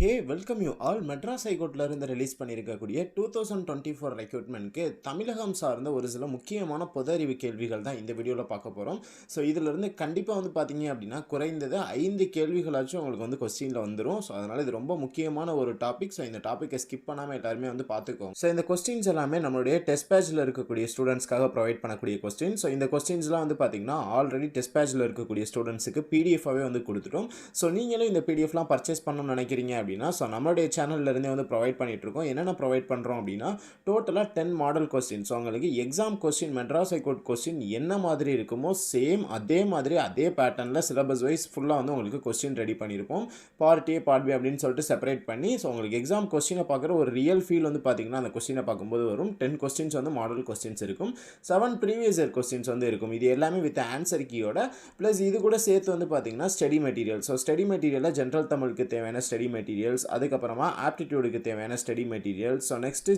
Hey welcome you all. Madras ஹைகோர்ட்ல இருந்து release பண்ணியிருக்கக்கூடிய two thousand twenty four ரெக்யூட்மெண்ட்க்கு தமிழகம் சார்ந்த ஒரு சில முக்கியமான பொது அறிவு கேள்விகள் தான் இந்த வீடியோவில் பார்க்க போகிறோம் ஸோ இதிலிருந்து கண்டிப்பாக வந்து பார்த்தீங்க அப்படின்னா குறைந்தது ஐந்து கேள்விகளாச்சும் உங்களுக்கு வந்து கொஸ்டினில் வந்துடும் ஸோ அதனால் இது ரொம்ப முக்கியமான ஒரு டாபிக் ஸோ இந்த டாப்பிக்கை ஸ்கிப் பண்ணாமல் எல்லாருமே வந்து பார்த்துக்கோங்க ஸோ இந்த கொஸ்டின்ஸ் எல்லாமே நம்மளுடைய டெஸ்ட் பேஜில் இருக்கக்கூடிய ஸ்டூடெண்ட்ஸ்க்காக ப்ரொவைட் பண்ணக்கூடிய கொஸ்டின் ஸோ இந்த கொஸ்டின்ஸ்லாம் வந்து பார்த்தீங்கன்னா ஆல்ரெடி டெஸ்ட் பேஜில் இருக்கக்கூடிய ஸ்டூடெண்ட்ஸுக்கு பிடிஎஃபாகவே வந்து கொடுத்துட்டோம் ஸோ நீங்களும் இந்த பிடிஎஃப்லாம் பர்ச்சேஸ் பண்ணணும்னு நினைக்கிறீங்க அப்படின்னா ஸோ நம்மளுடைய சேனல்லேருந்தே வந்து ப்ரொவைட் பண்ணிகிட்ருக்கோம் இருக்கோம் என்னென்ன ப்ரொவைட் பண்ணுறோம் அப்படின்னா டோட்டலாக டென் மாடல் கொஸ்டின் ஸோ உங்களுக்கு exam question Madras high court question என்ன மாதிரி இருக்குமோ சேம் அதே மாதிரி அதே பேட்டர்னில் சிலபஸ் வைஸ் ஃபுல்லாக வந்து உங்களுக்கு கொஸ்டின் ரெடி பண்ணியிருப்போம் பார்ட் ஏ பார்ட் பி அப்படின்னு சொல்லிட்டு செப்பரேட் பண்ணி ஸோ உங்களுக்கு எக்ஸாம் கொஸ்டினை பார்க்குற ஒரு ரியல் ஃபீல் வந்து பார்த்திங்கன்னா அந்த கொஸ்டினை பார்க்கும்போது வரும். டென் கொஸ்டின்ஸ் வந்து மாடல் கொஸ்டின்ஸ் இருக்கும். செவன் ப்ரீவியஸ் இயர் கொஸ்டின்ஸ் வந்து இருக்கும். இது எல்லாமே வித் ஆன்சர் கீயோட ப்ளஸ் இது கூட சேர்த்து வந்து பார்த்தீங்கன்னா ஸ்டடி மெட்டீரியல் ஸோ ஸ்டடி மெட்டீரியலில் ஜென்ரல் தமிழுக்கு தேவையான ஸ்டடி மெட்டீரியல்ஸ் அதுக்கப்புறமா ஆப்டிடியூடுக்கு தேவையான study materials so next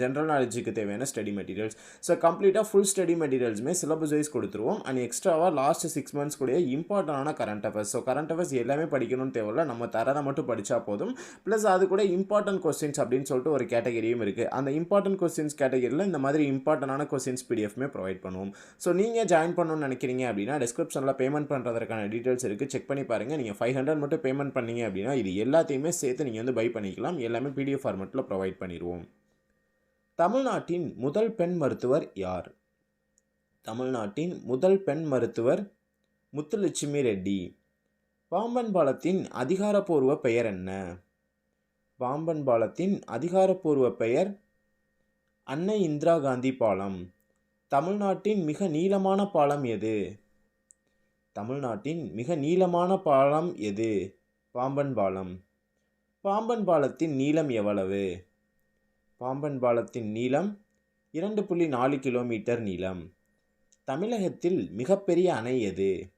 general நாலேஜுக்கு தேவையான ஸ்டடி மெட்டீரியல்ஸ் ஸோ கம்ப்ளீட்டாக ஃபுல் ஸ்டடி மெட்டீரியல்ஸுமே சிலபஸ் வைஸ் கொடுத்துருவோம். அண்ட் எக்ஸ்ட்ராவாக லாஸ்ட் சிக்ஸ் மந்த்ஸ் கூட இம்பார்ட்டண்டான current affairs so current affairs எல்லாமே படிக்கணும்னு தேவையில்ல நம்ம தரதை மட்டும் படித்தா போதும். ப்ளஸ் அது கூட இம்பார்ட்டன்ட் கொஸ்டின்ஸ் அப்படின்னு சொல்லிட்டு ஒரு கேட்டகரியும் இருக்குது அந்த இம்பார்ட்டன்ட் கொஸ்டின்ஸ் கேட்டகரியில் இந்த மாதிரி இம்பார்ட்டண்டான கொஸ்டின்ஸ் பிடிஎஃப்மே ப்ரொவைட் பண்ணுவோம். ஸோ நீங்கள் ஜாயின் பண்ணணும்னு நினைக்கிறீங்க அப்படின்னா டிஸ்கிரிப்ஷனில் பேமெண்ட் பண்ணுறதுக்கான டீட்டெயில்ஸ் இருக்குது செக் பண்ணி பாருங்கள் நீங்கள் ஃபைவ் ஹண்ட்ரட் மட்டும் பேமெண்ட் பண்ணீங்க அப்படின்னா இது எல்லாத்தையுமே சேர்த்து நீங்கள் வந்து பை பண்ணிக்கலாம். எல்லாமே பிடிஎஃப் ஃபார்மெட்டில் ப்ரொவைட் பண்ணிடுவோம் தமிழ்நாட்டின் முதல் பெண் மருத்துவர் யார்? தமிழ்நாட்டின் முதல் பெண் மருத்துவர் முத்துலட்சுமி ரெட்டி. பாம்பன் பாலத்தின் அதிகாரப்பூர்வ பெயர் என்ன? பாம்பன் பாலத்தின் அதிகாரப்பூர்வ பெயர் அன்னை இந்திரா காந்தி பாலம். தமிழ்நாட்டின் மிக நீளமான பாலம் எது? தமிழ்நாட்டின் மிக நீளமான பாலம் எது? பாம்பன் பாலம். பாம்பன் பாலத்தின் நீளம் எவ்வளவு? பாம்பன் பாலத்தின் நீளம் இரண்டு புள்ளி நாலு கிலோமீட்டர் நீளம். தமிழகத்தில் மிகப்பெரிய அணை எது?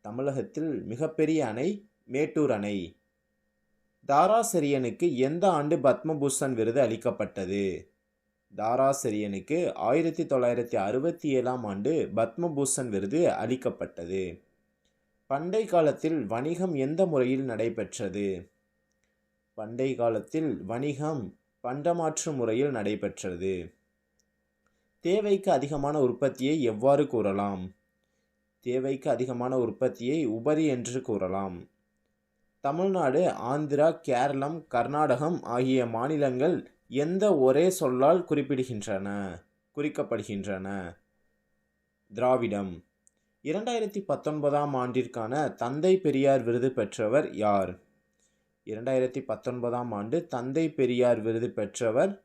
தமிழகத்தில் மிகப்பெரிய அணை மேட்டூர் அணை. தாராசரியனுக்கு எந்த ஆண்டு பத்மபூஷன் விருது அளிக்கப்பட்டது? தாராசரியனுக்கு ஆயிரத்தி தொள்ளாயிரத்தி அறுபத்தி ஏழாம் ஆண்டு பத்மபூஷன் விருது அளிக்கப்பட்டது. பண்டை காலத்தில் வணிகம் எந்த முறையில் நடைபெற்றது? பண்டை காலத்தில் வணிகம் பண்டமாற்று முறையில் நடைபெற்றது. தேவைக்கு அதிகமான உற்பத்தியை எவ்வாறு கூறலாம்? தேவைக்கு அதிகமான உற்பத்தியை உபரி என்று கூறலாம். தமிழ்நாடு ஆந்திரா கேரளம் கர்நாடகம் ஆகிய மாநிலங்கள் எந்த ஒரே சொல்லால் குறிப்பிடுகின்றன குறிக்கப்படுகின்றன. திராவிடம். இரண்டாயிரத்தி பத்தொன்பதாம் ஆண்டிற்கான தந்தை பெரியார் விருது பெற்றவர் யார்? இரண்டாயிரத்தி பத்தொன்பதாம் ஆண்டு தந்தை பெரியார் விருது பெற்றவர்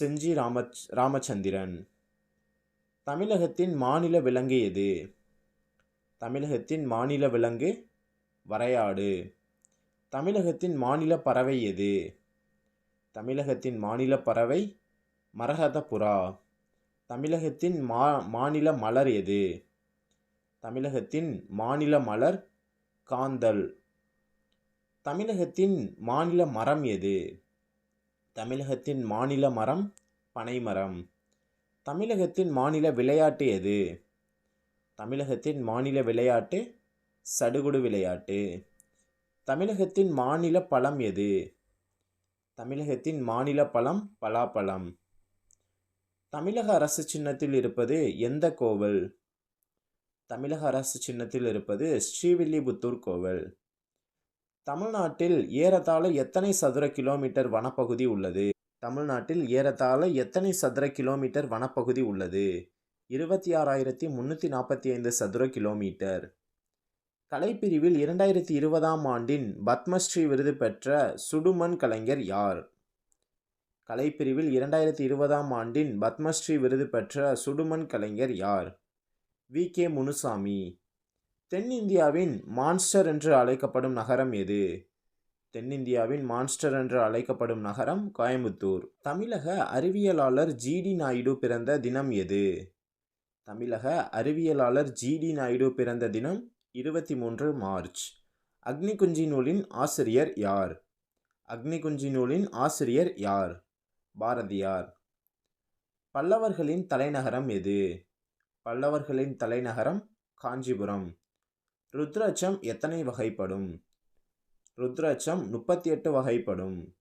செஞ்சி ராம ராமச்சந்திரன். தமிழகத்தின் மாநில விலங்கு எது? தமிழகத்தின் மாநில விலங்கு வரையாடு. தமிழகத்தின் மாநில பறவை எது? தமிழகத்தின் மாநில பறவை மரகத புறா தமிழகத்தின் மா மாநில மலர் எது? தமிழகத்தின் மாநில மலர் காந்தல். தமிழகத்தின் மாநில மரம் எது? தமிழகத்தின் மாநில மரம் பனைமரம். தமிழகத்தின் மாநில விளையாட்டு எது? தமிழகத்தின் மாநில விளையாட்டு சடுகுடு விளையாட்டு. தமிழகத்தின் மாநில பழம் எது? தமிழகத்தின் மாநில பழம் பலாப்பழம். தமிழக அரசு சின்னத்தில் இருப்பது எந்த கோவில்? தமிழக அரசு சின்னத்தில் இருப்பது ஸ்ரீவில்லிபுத்தூர் கோவில். தமிழ்நாட்டில் ஏறத்தாழ எத்தனை சதுர கிலோமீட்டர் வனப்பகுதி உள்ளது? தமிழ்நாட்டில் ஏறத்தாழ எத்தனை சதுர கிலோமீட்டர் வனப்பகுதி உள்ளது? இருபத்தி ஆறாயிரத்தி முந்நூற்றி நாற்பத்தி ஐந்து சதுர கிலோமீட்டர். கலைப்பிரிவில் இரண்டாயிரத்தி இருபதாம் ஆண்டின் பத்மஸ்ரீ விருது பெற்ற சுடுமண் கலைஞர் யார்? கலைப்பிரிவில் இரண்டாயிரத்தி இருபதாம் ஆண்டின் பத்மஸ்ரீ விருது பெற்ற சுடுமண் கலைஞர் யார்? V K Munusamy. தென்னிந்தியாவின் மான்ஸ்டர் என்று அழைக்கப்படும் நகரம் எது? தென்னிந்தியாவின் மான்ஸ்டர் என்று அழைக்கப்படும் நகரம் கோயம்புத்தூர். தமிழக அறிவியலாளர் ஜிடி நாயுடு பிறந்த தினம் எது? தமிழக அறிவியலாளர் ஜிடி நாயுடு பிறந்த தினம் இருபத்தி மூன்று மார்ச். அக்னிகுஞ்சி நூலின் ஆசிரியர் யார்? அக்னிகுஞ்சி நூலின் ஆசிரியர் யார்? பாரதியார். பல்லவர்களின் தலைநகரம் எது? பல்லவர்களின் தலைநகரம் காஞ்சிபுரம். ருத்ராட்சம் எத்தனை வகைப்படும்? ருத்ராட்சம் முப்பத்தி எட்டு வகைப்படும்.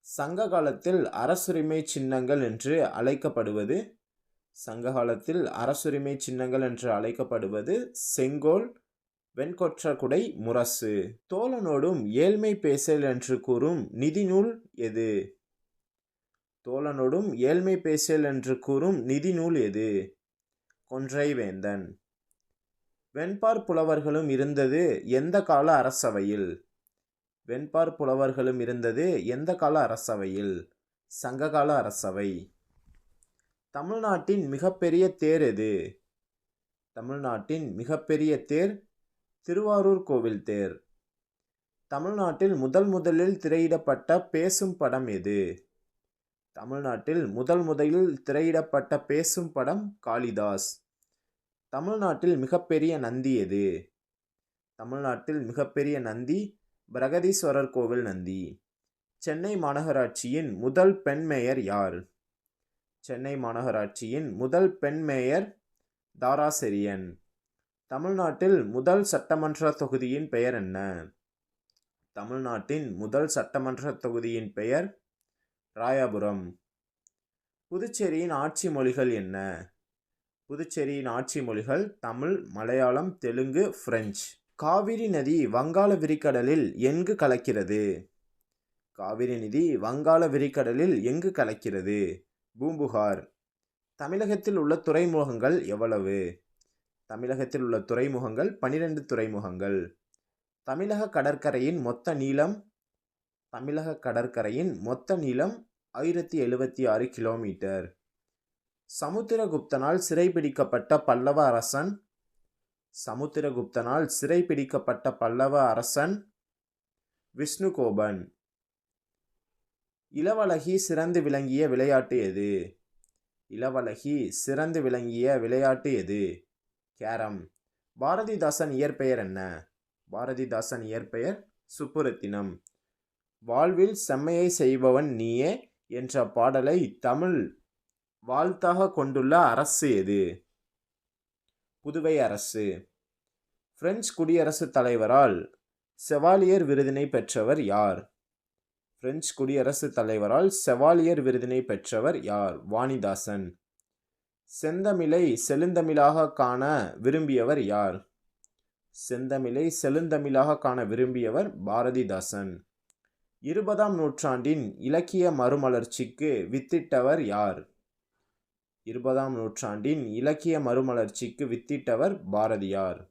சங்க காலத்தில் அரசுரிமை சின்னங்கள் என்று அழைக்கப்படுவது சங்க காலத்தில் அரசுரிமை சின்னங்கள் என்று அழைக்கப்படுவது செங்கோல் வெண்கொற்ற குடை முரசு. தோழனோடும் ஏழ்மை பேசல் என்று கூறும் நிதிநூல் எது? தோழனோடும் ஏழ்மை பேசல் என்று கூறும் நிதிநூல் எது? கொன்றை வேந்தன் வெண்பார் புலவர்களும் இருந்தது எந்த கால அரசவையில்? வெண்பார் புலவர்களும் இருந்தது எந்த கால அரசவையில்? சங்ககால அரசவை. தமிழ்நாட்டின் மிகப்பெரிய தேர் எது? தமிழ்நாட்டின் மிகப்பெரிய தேர் திருவாரூர் கோவில் தேர். தமிழ்நாட்டில் முதல் முதலில் திரையிடப்பட்ட பேசும் படம் எது? தமிழ்நாட்டில் முதல் முதலில் திரையிடப்பட்ட பேசும் படம் காளிதாஸ். தமிழ்நாட்டில் மிகப்பெரிய நந்தி எது? தமிழ்நாட்டில் மிகப்பெரிய நந்தி பிரகதீஸ்வரர் கோவில் நந்தி. சென்னை மாநகராட்சியின் முதல் பெண் மேயர் யார்? சென்னை மாநகராட்சியின் முதல் பெண் மேயர் தாராசெரியன். தமிழ்நாட்டில் முதல் சட்டமன்ற தொகுதியின் பெயர் என்ன? தமிழ்நாட்டின் முதல் சட்டமன்ற தொகுதியின் பெயர் ராயபுரம். புதுச்சேரியின் ஆட்சி மொழிகள் என்ன? புதுச்சேரியின் ஆட்சி மொழிகள் தமிழ் மலையாளம் தெலுங்கு பிரெஞ்சு. காவிரி நதி வங்காள விரிகடலில் எங்கு கலக்கிறது? காவிரி நதி வங்காள விரிகடலில் எங்கு கலக்கிறது? பூம்புகார். தமிழகத்தில் உள்ள துறைமுகங்கள் எவ்வளவு? தமிழகத்தில் உள்ள துறைமுகங்கள் பனிரெண்டு துறைமுகங்கள். தமிழக கடற்கரையின் மொத்த நீளம்? தமிழக கடற்கரையின் மொத்த நீளம் ஆயிரத்தி எழுபத்தி ஆறு கிலோமீட்டர். சமுத்திரகுப்தனால் சிறைபிடிக்கப்பட்ட பல்லவ அரசன் சமுத்திரகுப்தனால் சிறைபிடிக்கப்பட்ட பல்லவ அரசன் விஷ்ணுகோபன். இளவழகி சிறந்து விளங்கிய விளையாட்டு எது? இளவழகி சிறந்து விளங்கிய விளையாட்டு எது? கேரம். பாரதிதாசன் இயற்பெயர் என்ன? பாரதிதாசன் இயற்பெயர் சுப்புரத்தினம். வாழ்வில் செம்மையை செய்பவன் நீயே என்ற பாடலை தமிழ் வாழ்த்தாக கொண்டுள்ள அரசு எது? புதுவை அரசு. பிரெஞ்சு குடியரசுத் தலைவரால் செவாலியர் விருதினை பெற்றவர் யார்? பிரெஞ்சு குடியரசுத் தலைவரால் செவாலியர் விருதினை பெற்றவர் யார்? வாணிதாசன். செந்தமிழை செழுந்தமிழாக காண விரும்பியவர் யார்? செந்தமிழை செழுந்தமிழாக காண விரும்பியவர் பாரதிதாசன். இருபதாம் நூற்றாண்டின் இலக்கிய மறுமலர்ச்சிக்கு வித்திட்டவர் யார்? இருபதாம் நூற்றாண்டின் இலக்கிய மறுமலர்ச்சிக்கு வித்திட்டவர் பாரதியார்.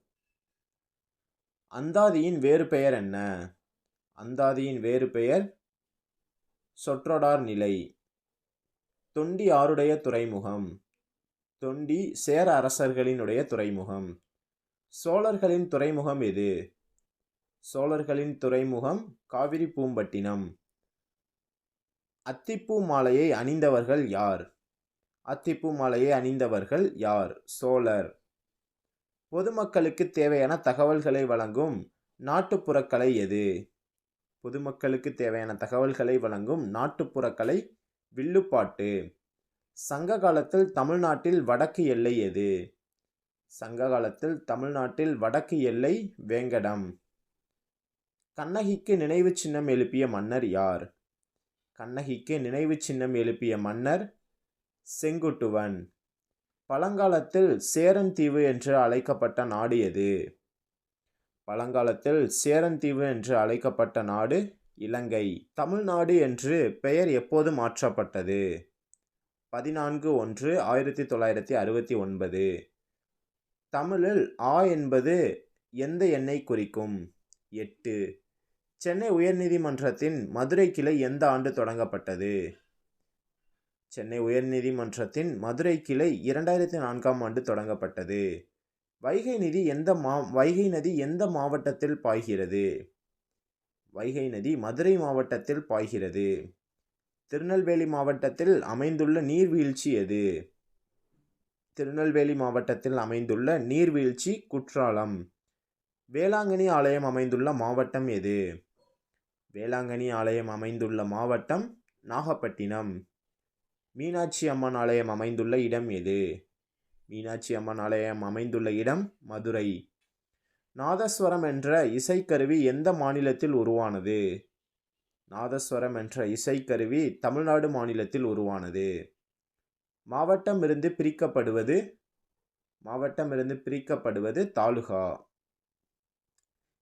அந்தாதியின் வேறு பெயர் என்ன? அந்தாதியின் வேறு பெயர் சொற்றொடார் நிலை. தொண்டி ஆருடைய துறைமுகம். தொண்டி சேர அரசர்களினுடைய துறைமுகம். சோழர்களின் துறைமுகம் எது? சோழர்களின் துறைமுகம் காவிரி பூம்பட்டினம். அத்திப்பூ மாலையை அணிந்தவர்கள் யார்? அத்திப்பூ மாலையை அணிந்தவர்கள் யார்? சோழர். பொதுமக்களுக்கு தேவையான தகவல்களை வழங்கும் நாட்டுப்புறக்கலை எது? பொதுமக்களுக்கு தேவையான தகவல்களை வழங்கும் நாட்டுப்புறக்கலை வில்லுப்பாட்டு. சங்க காலத்தில் தமிழ்நாட்டில் வடக்கு எல்லை எது? சங்க காலத்தில் தமிழ்நாட்டில் வடக்கு எல்லை வேங்கடம். கண்ணகிக்கு நினைவு சின்னம் எழுப்பிய மன்னர் யார்? கண்ணகிக்கு நினைவு சின்னம் எழுப்பிய மன்னர் செங்குட்டுவன். பழங்காலத்தில் சேரன் தீவு என்று அழைக்கப்பட்ட நாடு எது? பழங்காலத்தில் சேரந்தீவு என்று அழைக்கப்பட்ட நாடு இலங்கை. தமிழ்நாடு என்று பெயர் எப்போது மாற்றப்பட்டது. பதினான்கு ஒன்று ஆயிரத்தி தொள்ளாயிரத்தி அறுபத்தி ஒன்பது. தமிழில் ஆ என்பது எந்த எண்ணை குறிக்கும்? எட்டு. சென்னை உயர்நீதிமன்றத்தின் மதுரை கிளை எந்த ஆண்டு தொடங்கப்பட்டது? சென்னை உயர்நீதிமன்றத்தின் மதுரை கிளை இரண்டாயிரத்தி நான்காம் ஆண்டு தொடங்கப்பட்டது. வைகை நதி எந்த மா வைகை நதி எந்த மாவட்டத்தில் பாய்கிறது? வைகை நதி மதுரை மாவட்டத்தில் பாய்கிறது. திருநெல்வேலி மாவட்டத்தில் அமைந்துள்ள நீர்வீழ்ச்சி எது? திருநெல்வேலி மாவட்டத்தில் அமைந்துள்ள நீர்வீழ்ச்சி குற்றாலம். வேளாங்கண்ணி ஆலயம் அமைந்துள்ள மாவட்டம் எது? வேளாங்கண்ணி ஆலயம் அமைந்துள்ள மாவட்டம் நாகப்பட்டினம். மீனாட்சி அம்மன் ஆலயம் அமைந்துள்ள இடம் எது? மீனாட்சி அம்மன் ஆலயம் அமைந்துள்ள இடம் மதுரை. நாதஸ்வரம் என்ற இசைக்கருவி எந்த மாநிலத்தில் உருவானது? நாதஸ்வரம் என்ற இசைக்கருவி தமிழ்நாடு மாநிலத்தில் உருவானது. மாவட்டம் இருந்து பிரிக்கப்படுவது? மாவட்டம் இருந்து பிரிக்கப்படுவது தாலுகா.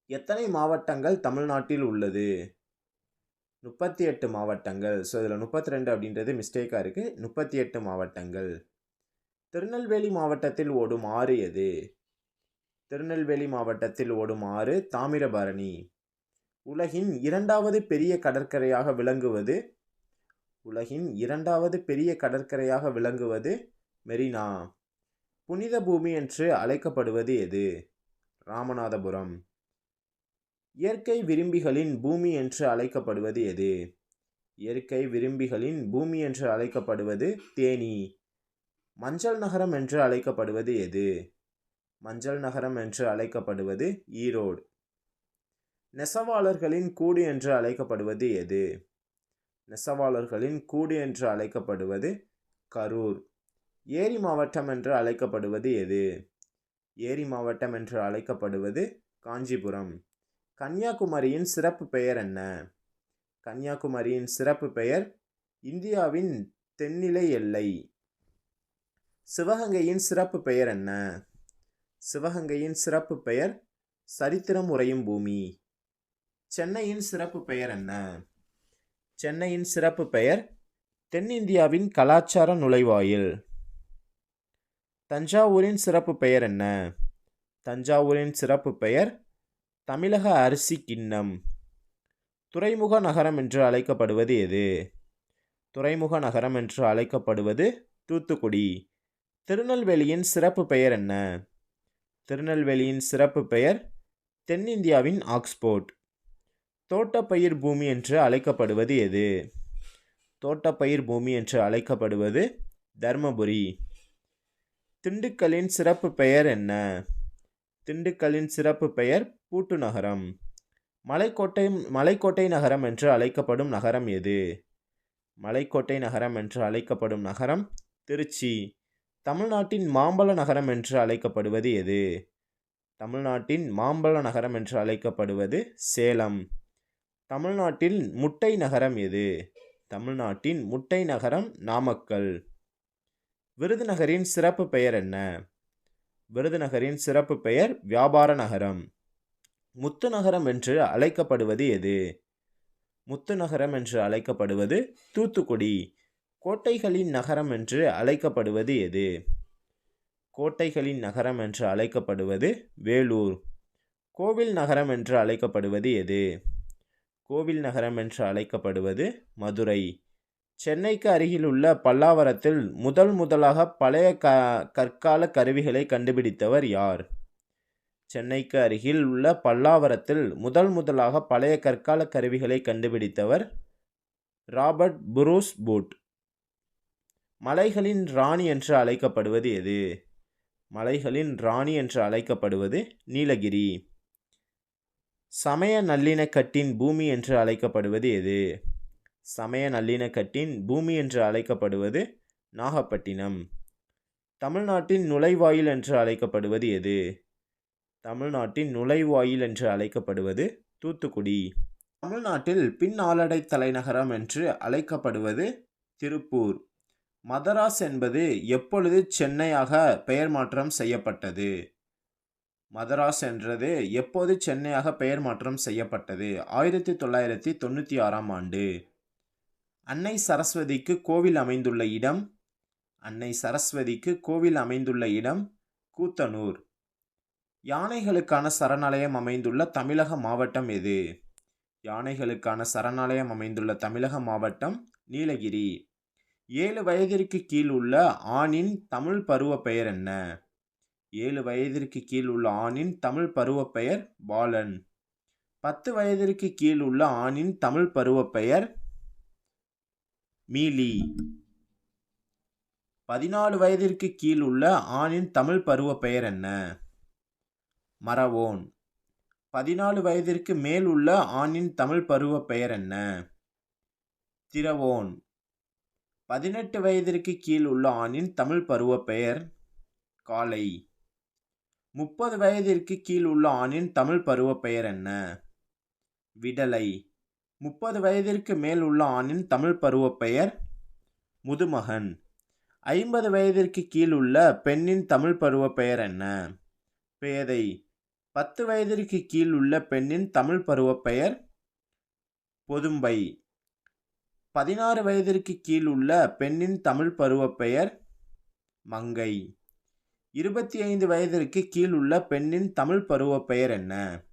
எத்தனை மாவட்டங்கள் தமிழ்நாட்டில் உள்ளது? முப்பத்தி எட்டு மாவட்டங்கள். ஸோ இதில் முப்பத்தி ரெண்டு அப்படின்றது மிஸ்டேக்காக இருக்குது முப்பத்தி எட்டு மாவட்டங்கள். திருநெல்வேலி மாவட்டத்தில் ஓடும் ஆறு எது? திருநெல்வேலி மாவட்டத்தில் ஓடும் ஆறு தாமிரபரணி. உலகின் இரண்டாவது பெரிய கடற்கரையாக விளங்குவது? உலகின் இரண்டாவது பெரிய கடற்கரையாக விளங்குவது மெரினா. புனித பூமி என்று அழைக்கப்படுவது எது? ராமநாதபுரம். இயற்கை விரும்பிகளின் பூமி என்று அழைக்கப்படுவது எது? இயற்கை விரும்பிகளின் பூமி என்று அழைக்கப்படுவது தேனி. மஞ்சள் நகரம் என்று அழைக்கப்படுவது எது? மஞ்சள் நகரம் என்று அழைக்கப்படுவது ஈரோடு. நெசவாளர்களின் கூடு என்று அழைக்கப்படுவது எது? நெசவாளர்களின் கூடு என்று அழைக்கப்படுவது கரூர். ஏரி மாவட்டம் என்று அழைக்கப்படுவது எது? ஏரி மாவட்டம் என்று அழைக்கப்படுவது காஞ்சிபுரம். கன்னியாகுமரியின் சிறப்பு பெயர் என்ன? கன்னியாகுமரியின் சிறப்பு பெயர் இந்தியாவின் தென்னிலை எல்லை. சிவகங்கையின் சிறப்பு பெயர் என்ன? சிவகங்கையின் சிறப்பு பெயர் சரித்திரம் உறையும் பூமி. சென்னையின் சிறப்பு பெயர் என்ன? சென்னையின் சிறப்பு பெயர் தென்னிந்தியாவின் கலாச்சார நுழைவாயில். தஞ்சாவூரின் சிறப்பு பெயர் என்ன? தஞ்சாவூரின் சிறப்பு பெயர் தமிழக அரிசி கிண்ணம். துறைமுக நகரம் என்று அழைக்கப்படுவது எது? துறைமுக நகரம் என்று அழைக்கப்படுவது தூத்துக்குடி. திருநெல்வேலியின் சிறப்பு பெயர் என்ன? திருநெல்வேலியின் சிறப்பு பெயர் தென்னிந்தியாவின் ஆக்ஸ்போர்ட். தோட்டப்பயிர் பூமி என்று அழைக்கப்படுவது எது? தோட்டப்பயிர் பூமி என்று அழைக்கப்படுவது தர்மபுரி. திண்டுக்கல்லின் சிறப்பு பெயர் என்ன? திண்டுக்கல்லின் சிறப்பு பெயர் பூட்டு நகரம். மலைக்கோட்டை மலைக்கோட்டை நகரம் என்று அழைக்கப்படும் நகரம் எது? மலைக்கோட்டை நகரம் என்று அழைக்கப்படும் நகரம் திருச்சி. தமிழ்நாட்டின் மாம்பழ நகரம் என்று அழைக்கப்படுவது எது? தமிழ்நாட்டின் மாம்பழ நகரம் என்று அழைக்கப்படுவது சேலம். தமிழ்நாட்டில் முட்டை நகரம் எது? தமிழ்நாட்டின் முட்டை நகரம் நாமக்கல். விருதுநகரின் சிறப்பு பெயர் என்ன? விருதுநகரின் சிறப்பு பெயர் வியாபார நகரம். முத்து நகரம் என்று அழைக்கப்படுவது எது? முத்து நகரம் என்று அழைக்கப்படுவது தூத்துக்குடி. கோட்டைகளின் நகரம் என்று அழைக்கப்படுவது எது? கோட்டைகளின் நகரம் என்று அழைக்கப்படுவது வேலூர். கோவில் நகரம் என்று அழைக்கப்படுவது எது? கோவில் நகரம் என்று அழைக்கப்படுவது மதுரை. சென்னைக்கு அருகில் உள்ள பல்லாவரத்தில் முதல் முதலாக பழைய க கற்கால கருவிகளை கண்டுபிடித்தவர் யார்? சென்னைக்கு அருகில் உள்ள பல்லாவரத்தில் முதல் முதலாக பழைய கற்கால கருவிகளை கண்டுபிடித்தவர் ராபர்ட் புரூஸ் பூட். மலைகளின் ராணி என்று அழைக்கப்படுவது எது? மலைகளின் ராணி என்று அழைக்கப்படுவது நீலகிரி. சமய நல்லிணக்கட்டின் பூமி என்று அழைக்கப்படுவது எது? சமய நல்லிணக்கட்டின் பூமி என்று அழைக்கப்படுவது நாகப்பட்டினம். தமிழ்நாட்டின் நுழைவாயில் என்று அழைக்கப்படுவது எது? தமிழ்நாட்டின் நுழைவாயில் என்று அழைக்கப்படுவது தூத்துக்குடி. தமிழ்நாட்டில் பின் தலைநகரம் என்று அழைக்கப்படுவது திருப்பூர். மதராஸ் என்பது எப்பொழுது சென்னையாக பெயர் மாற்றம் செய்யப்பட்டது? மதராஸ் என்றது எப்போது சென்னையாக பெயர் மாற்றம் செய்யப்பட்டது? ஆயிரத்தி தொள்ளாயிரத்தி தொண்ணூற்றி ஆறாம் ஆண்டு. அன்னை சரஸ்வதிக்கு கோவில் அமைந்துள்ள இடம் அன்னை சரஸ்வதிக்கு கோவில் அமைந்துள்ள இடம் கூத்தனூர். யானைகளுக்கான சரணாலயம் அமைந்துள்ள தமிழக மாவட்டம் எது? யானைகளுக்கான சரணாலயம் அமைந்துள்ள தமிழக மாவட்டம் நீலகிரி. ஏழு வயதிற்கு கீழ் உள்ள ஆணின் தமிழ் பருவ பெயர் என்ன? ஏழு வயதிற்கு கீழ் உள்ள ஆணின் தமிழ் பருவ பெயர் பாலன். பத்து வயதிற்கு கீழ் உள்ள ஆணின் தமிழ் பருவ பெயர் மீலி. பதினாலு வயதிற்கு கீழ் உள்ள ஆணின் தமிழ் பருவ பெயர் என்ன? மரவோன். பதினாலு வயதிற்கு மேல் உள்ள ஆணின் தமிழ் பருவ பெயர் என்ன? திரவோன். பதினெட்டு வயதிற்கு கீழ் உள்ள ஆணின் தமிழ் பருவ பெயர் காலை முப்பது வயதிற்கு கீழ் உள்ள ஆணின் தமிழ் பருவப் பெயர் என்ன? விடலை. முப்பது வயதிற்கு மேல் உள்ள ஆணின் தமிழ் பருவ பெயர் முதுமகன். ஐம்பது வயதிற்கு கீழ் உள்ள பெண்ணின் தமிழ் பருவ பெயர் என்ன? பேதை. பத்து வயதிற்கு கீழ் உள்ள பெண்ணின் தமிழ் பருவப்பெயர் பொதும்பை. பதினாறு வயதிற்கு கீழ் உள்ள பெண்ணின் தமிழ் பருவப்பெயர் மங்கை. இருபத்தி ஐந்து வயதிற்கு கீழ் உள்ள பெண்ணின் தமிழ் பருவப் பெயர் என்ன?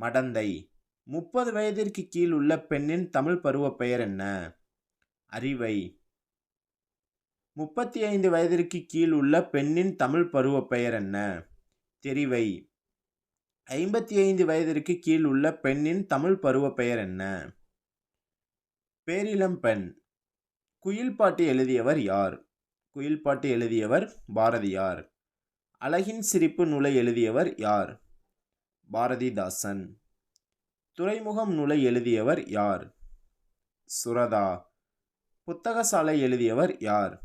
மடந்தை. முப்பது வயதிற்கு கீழ் உள்ள பெண்ணின் தமிழ் பருவப் பெயர் என்ன? அறிவை. முப்பத்தி ஐந்து வயதிற்கு கீழ் உள்ள பெண்ணின் தமிழ் பருவப் பெயர் என்ன? தெரிவை. ஐம்பத்தி ஐந்து வயதிற்கு கீழ் உள்ள பெண்ணின் தமிழ் பருவப் பெயர் என்ன? பேரிளம் பெண். குயில் பாட்டு எழுதியவர் யார்? குயில் பாட்டு எழுதியவர் பாரதியார். அழகின் சிரிப்பு நூலை எழுதியவர் யார்? பாரதிதாசன். துறைமுகம் நூலை எழுதியவர் யார்? சுரதா. புத்தகசாலை எழுதியவர் யார்?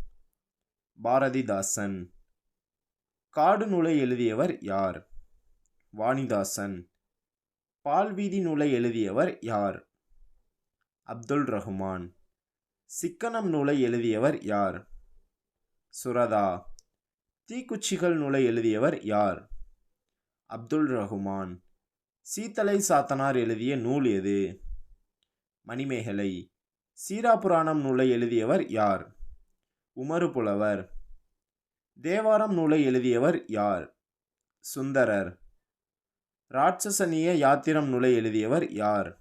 பாரதிதாசன். காடு நூலை எழுதியவர் யார்? வாணிதாசன். பால்வீதி நூலை எழுதியவர் யார்? அப்துல் ரஹ்மான். சிக்கனம் நூலை எழுதியவர் யார்? சுரதா. தீக்குச்சிகள் நூலை எழுதியவர் யார்? அப்துல் ரஹ்மான். சீத்தலை சாத்தனார் எழுதிய நூல் எது? மணிமேகலை. சீராபுராணம் நூலை எழுதியவர் யார்? உமறு புலவர். தேவாரம் நூலை எழுதியவர் யார்? சுந்தரர். ராட்சசனிய யாத்திரம் நூலை எழுதியவர் யார்?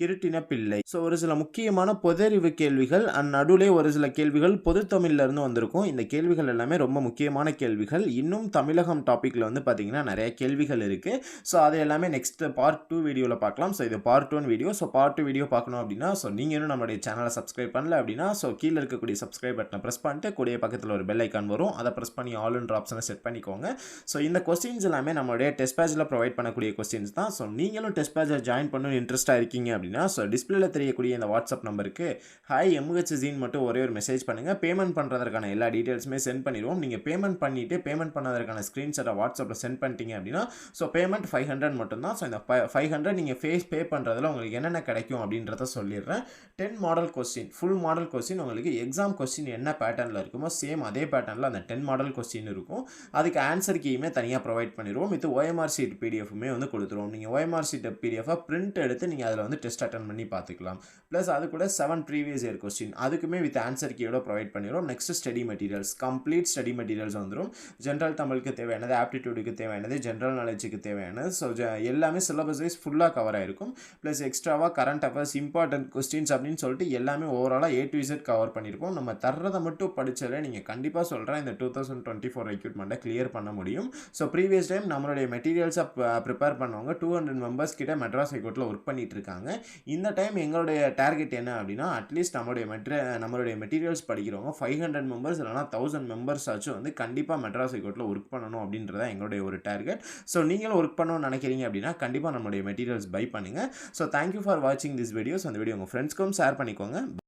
கிருட்டின பிள்ளை ஸோ ஒரு சில முக்கியமான பொதறிவு கேள்விகள் அண்ட் நடுவிலே ஒரு சில கேள்விகள் பொது தமிழ்லேருந்து வந்திருக்கும். இந்த கேள்விகள் எல்லாமே ரொம்ப முக்கியமான கேள்விகள். இன்னும் தமிழகம் டாப்பிக்கில் வந்து பார்த்தீங்கன்னா நிறைய கேள்விகள் இருக்குது ஸோ அது எல்லாமே நெக்ஸ்ட் பார்ட் டூ வீடியோவில் பார்க்கலாம் ஸோ இது part one video so part two video பார்க்கணும் அப்படின்னா ஸோ நீங்கள் இன்னும் நம்மளுடைய சேனலை சப்ஸ்கிரைப் பண்ணல அப்படின்னா ஸோ கீழே இருக்கக்கூடிய சப்ஸ்கிரைப் பட்டனை ப்ரெஸ் பண்ணிட்டு கூடிய பக்கத்தில் ஒரு பெல் ஐக்கான் வரும். அதை ப்ரெஸ் பண்ணி ஆல்ன்ற ஆப்ஷனை செட் பண்ணிக்கோங்க. ஸோ இந்த கொஸ்டின்ஸ் எல்லாமே நம்மளுடைய டெஸ்ட் பேஜில் ப்ரொவைட் பண்ணக்கூடிய கொஸ்டின்ஸ் தான். ஸோ நீங்களும் டெஸ்ட் பேஜில் ஜாயின் பண்ணணும் இன்ட்ரெஸ்ட்டாக இருக்கீங்க அப்படின்னா ஸோ டிஸ்பிளேல தெரியக்கூடிய இந்த வாட்ஸ்அப் நம்பருக்கு ஹாய் எம்ஹெச்ஜின்னு மட்டும் ஒரே ஒரு மெசேஜ் பண்ணுங்கள் பேமெண்ட் பண்ணுறதுக்கான எல்லா டீட்டெயில்ஸுமே சென்ட் பண்ணிடுவோம். நீங்கள் பேமெண்ட் பண்ணிவிட்டு பேமெண்ட் பண்ணதற்கான ஸ்க்ரீன்ஷாட்டை வாட்ஸ்அப்பில் சென்ட் பண்ணிட்டீங்க அப்படின்னா ஸோ பேமெண்ட் ஃபைவ் ஹண்ட்ரட் மட்டும்தான். ஸோ இந்த ஃபைவ் ஹண்ட்ரட் நீங்கள் ஃபேஸ் பே பண்ணுறதுல உங்களுக்கு என்னென்ன கிடைக்கும் அப்படின்றத சொல்லிடுறேன். Ten model question full model question உங்களுக்கு எக்ஸாம் கொஸ்டின் என்ன பேட்டர்னில் இருக்குமோ சேம் அதே பேட்டர்னில் அந்த டென் மாடல் கொஸ்டின் இருக்கும். அதுக்கு ஆன்சர் கீயுமே தனியாக ப்ரொவைட் பண்ணிடுவோம். இது ஓஎம்ஆர் சீட் பிடிஎஃப்மே வந்து கொடுத்துருவோம். நீங்கள் ஓஎம்ஆர் சீட் பிடிஎஃபாக பிரிண்ட் எடுத்து நீங்கள் அதில் வந்து டெஸ்ட் அட்டன் பண்ணி பார்த்துக்கலாம். ப்ளஸ் அது கூட செவன் ப்ரீவியஸ் இயர் கொஸ்டின் அதுக்குமே வித் ஆன்சர் கீயோட ப்ரொவைட் பண்ணிடுவோம் next study materials complete study materials வந்துடும் ஜென்ரல் தமிழுக்கு தேவையானது ஆப்டிடியூடுக்கு தேவையானது ஜென்ரல் நாலேஜுக்கு தேவையானது. ஸோ எல்லாமே சிலபஸ் வைஸ் ஃபுல்லாக கவர் ஆகிருக்கும் ப்ளஸ் எக்ஸ்ட்ராவாக கரண்ட் அஃபேர்ஸ் இம்பார்ட்டன்ட் கொஸ்டின்ஸ் அப்படின்னு சொல்லிட்டு எல்லாமே ஓவராலாக ஏ டு இசட் கவர் பண்ணியிருக்கோம் நம்ம தர்றதை மட்டும் படித்ததில் நீங்கள் கண்டிப்பாக சொல்கிறேன் இந்த டூ தௌசண்ட் டுவெண்ட்டி ஃபோர் ரெக்யூட்மெண்ட்டை கிளியர் பண்ண முடியும். ஸோ ப்ரீவியஸ் டைம் நம்மளுடைய மெட்டீரியல்ஸை ப்ரிப்பேர் பண்ணவங்க டூ ஹண்ட்ரட் மெம்பர்ஸ் கிட்ட மெட்ராஸ் ஹைகோர்ட்டில் ஒர்க் பண்ணிட்டு இருக்காங்க. இந்த டைம் எங்களுடைய டார்கெட் என்ன அப்படின்னா அட்லீஸ்ட் நம்மளுடைய மெட்ரி நம்மளுடைய மெட்டீரியல்ஸ் படிக்கிறவங்க ஃபைவ் ஹண்ட்ரட் மெம்பர்ஸ் இல்லைனா தௌசண்ட் மெம்பர்ஸ் ஆச்சும் வந்து கண்டிப்பாக மெட்ராஸ் ஹைகோர்ட்டில் ஒர்க் பண்ணணும் அப்படின்றதான் எங்களுடைய ஒரு டார்கெட் ஸோ நீங்களும் ஒர்க் பண்ணணும்னு நினைக்கிறீங்க அப்படின்னா கண்டிப்பாக நம்மளுடைய மெட்டீரியல்ஸ் பை பண்ணுங்கள் ஸோ தேங்க்யூ ஃபார் வாட்சிங் திஸ் வீடியோஸ் அந்த வீடியோ உங்கள் ஃப்ரெண்ட்ஸ்க்கும் ஷேர் பண்ணிக்கோங்க.